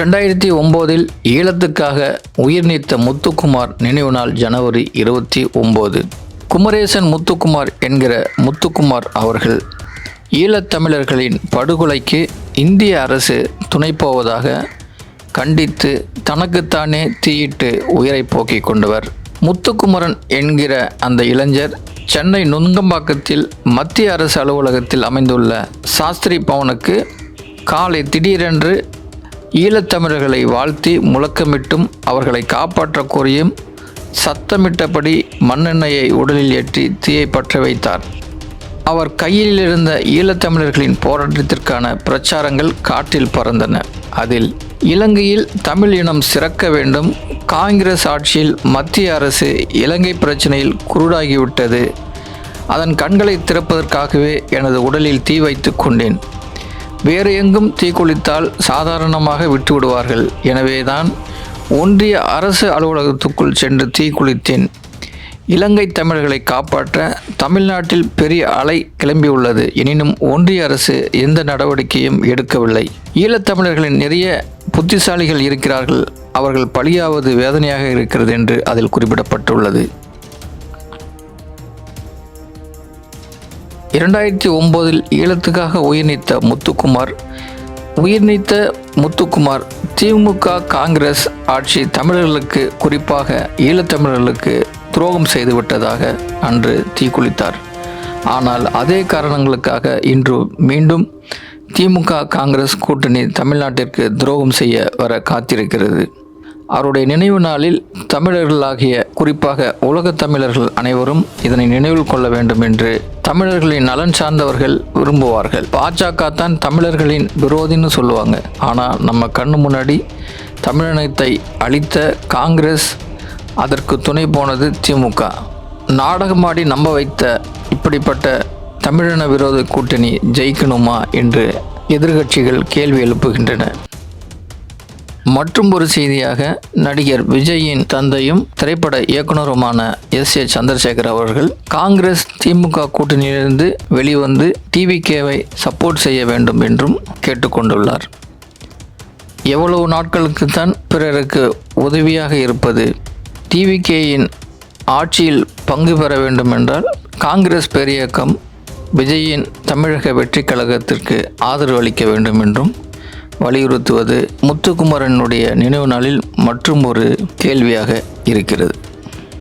ரெண்டாயிரத்தி ஒம்போதில் ஈழத்துக்காக உயிர் நீத்த முத்துக்குமார் நினைவு நாள் ஜனவரி இருபத்தி ஒம்பது. குமரேசன் முத்துக்குமார் என்கிற முத்துக்குமார் அவர்கள் ஈழத்தமிழர்களின் படுகொலைக்கு இந்திய அரசு துணை போவதாக கண்டித்து தனக்குத்தானே தீயிட்டு உயிரை போக்கிக் கொண்டவர். முத்துக்குமரன் என்கிற அந்த இளைஞர் சென்னை நுங்கம்பாக்கத்தில் மத்திய அரசு அலுவலகத்தில் அமைந்துள்ள சாஸ்திரி பவனுக்கு காலை திடீரென்று ஈழத்தமிழர்களை வாழ்த்தி முழக்கமிட்டும் அவர்களை காப்பாற்ற கோரியும் சத்தமிட்டபடி மண்ணெண்ணெயை உடலில் ஏற்றி தீயை பற்ற வைத்தார். அவர் கையில் இருந்த ஈழத்தமிழர்களின் போராட்டத்திற்கான பிரச்சாரங்கள் காற்றில் பறந்தன. அதில் இலங்கையில் தமிழ் இனம் சிறக்க வேண்டும் காங்கிரஸ் ஆட்சியில் மத்திய அரசு இலங்கை பிரச்சனையில் குருடாகிவிட்டது. அதன் கண்களை திறப்பதற்காகவே எனது உடலில் தீ வைத்து கொண்டேன். வேறு எங்கும் தீக்குளித்தால் சாதாரணமாக விட்டுவிடுவார்கள் எனவேதான் ஒன்றிய அரசு அலுவலகத்துக்குள் சென்று தீக்குளித்தேன் இலங்கை தமிழர்களை காப்பாற்ற தமிழ்நாட்டில் பெரிய அலை கிளம்பியுள்ளது. எனினும் ஒன்றிய அரசு எந்த நடவடிக்கையும் எடுக்கவில்லை. ஈழத்தமிழர்களின் நிறைய புத்திசாலிகள் இருக்கிறார்கள். அவர்கள் பலியாவது வேதனையாக இருக்கிறது என்று அதில் குறிப்பிடப்பட்டுள்ளது. இரண்டாயிரத்தி ஒம்போதில் ஈழத்துக்காக உயிர் நீத்த முத்துக்குமார் உயிர் நீத்த முத்துக்குமார் திமுக காங்கிரஸ் ஆட்சி தமிழர்களுக்கு குறிப்பாக ஈழத்தமிழர்களுக்கு துரோகம் செய்துவிட்டதாக அன்று தீக்குளித்தார். ஆனால் அதே காரணங்களுக்காக இன்று மீண்டும் திமுக காங்கிரஸ் கூட்டணி தமிழ்நாட்டிற்கு துரோகம் செய்ய வர காத்திருக்கிறது. அவருடைய நினைவு நாளில் தமிழர்களாகிய குறிப்பாக உலகத் தமிழர்கள் அனைவரும் இதனை நினைவில் கொள்ள வேண்டும் என்று தமிழர்களின் நலன் சார்ந்தவர்கள் விரும்புவார்கள். பாஜக தான் தமிழர்களின் விரோதின்னு சொல்லுவாங்க. ஆனால் நம்ம கண்ணு முன்னாடி தமிழினத்தை அழித்த காங்கிரஸ் அதற்கு துணை போனது திமுக. நாடகமாடி நம்ப வைத்த இப்படிப்பட்ட தமிழின விரோத கூட்டணி ஜெயிக்கணுமா என்று எதிர்கட்சிகள் கேள்வி எழுப்புகின்றன. மற்றும் ஒரு செய்தியாக நடிகர் விஜயின் தந்தையும் திரைப்பட இயக்குனருமான எஸ் ஏ சந்திரசேகர் அவர்கள் காங்கிரஸ் திமுக கூட்டணியிலிருந்து வெளிவந்து டிவிகேவை சப்போர்ட் செய்ய வேண்டும் என்றும் கேட்டுக்கொண்டுள்ளார். எவ்வளவு நாட்களுக்கு தான் பிறருக்கு உதவியாக இருப்பது? டிவிகேயின் ஆட்சியில் பங்கு பெற வேண்டுமென்றால் காங்கிரஸ் பேரியக்கம் விஜயின் தமிழக வெற்றி கழகத்திற்கு ஆதரவு அளிக்க வேண்டும் என்றும் வலியுறுத்துவது முத்துக்குமரனுடைய நினைவு நாளில் மற்றும் ஒரு கேள்வியாக இருக்கிறது.